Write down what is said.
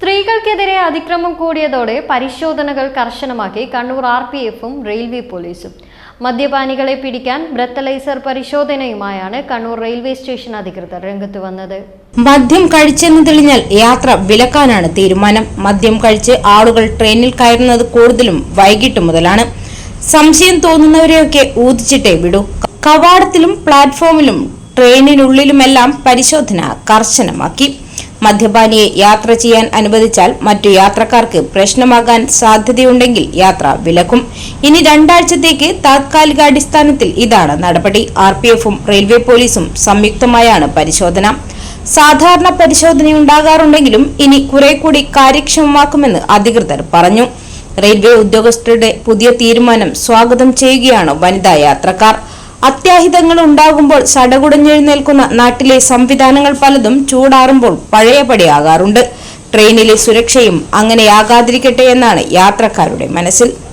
സ്ത്രീകൾക്കെതിരെ അതിക്രമം കൂടിയതോടെ പരിശോധനകൾ കർശനമാക്കി കണ്ണൂർ ആർ പി എഫും റെയിൽവേ പോലീസും. മദ്യപാനികളെ പിടിക്കാൻ ബ്രത്തലൈസർ പരിശോധനയുമായാണ് കണ്ണൂർ റെയിൽവേ സ്റ്റേഷൻ അധികൃതർ രംഗത്ത് വന്നത്. മദ്യം കഴിച്ചെന്ന് തെളിഞ്ഞാൽ യാത്ര വിലക്കാനാണ് തീരുമാനം. മദ്യം കഴിച്ച് ആളുകൾ ട്രെയിനിൽ കയറുന്നത് കൂടുതലും വൈകിട്ട് മുതലാണ്. സംശയം തോന്നുന്നവരെയൊക്കെ ഊതിച്ചിട്ടേ വിടൂ. കവാടത്തിലും പ്ലാറ്റ്ഫോമിലും ട്രെയിനിനുള്ളിലുമെല്ലാം പരിശോധന കർശനമാക്കി. മദ്യപാനിയെ യാത്ര ചെയ്യാൻ അനുവദിച്ചാൽ മറ്റു യാത്രക്കാർക്ക് പ്രശ്നമാകാൻ സാധ്യതയുണ്ടെങ്കിൽ യാത്ര വിലക്കും. ഇനി രണ്ടാഴ്ചത്തേക്ക് താത്കാലികാടിസ്ഥാനത്തിൽ ഇതാണ് നടപടി. ആർ പി എഫും റെയിൽവേ പോലീസും സംയുക്തമായാണ് പരിശോധന. സാധാരണ പരിശോധനയുണ്ടാകാറുണ്ടെങ്കിലും ഇനി കുറെ കൂടി കാര്യക്ഷമമാക്കുമെന്ന് അധികൃതർ പറഞ്ഞു. റെയിൽവേ ഉദ്യോഗസ്ഥരുടെ പുതിയ തീരുമാനം സ്വാഗതം ചെയ്യുകയാണ് വനിതാ യാത്രക്കാർ. അത്യാഹിതങ്ങൾ ഉണ്ടാകുമ്പോൾ സടകുടഞ്ഞെഴുന്നേൽക്കുന്ന നാട്ടിലെ സംവിധാനങ്ങൾ പലതും ചൂടാറുമ്പോൾ പഴയപടിയാകാറുണ്ട്. ട്രെയിനിലെ സുരക്ഷയും അങ്ങനെയാകാതിരിക്കട്ടെ എന്നാണ് യാത്രക്കാരുടെ മനസ്സിൽ.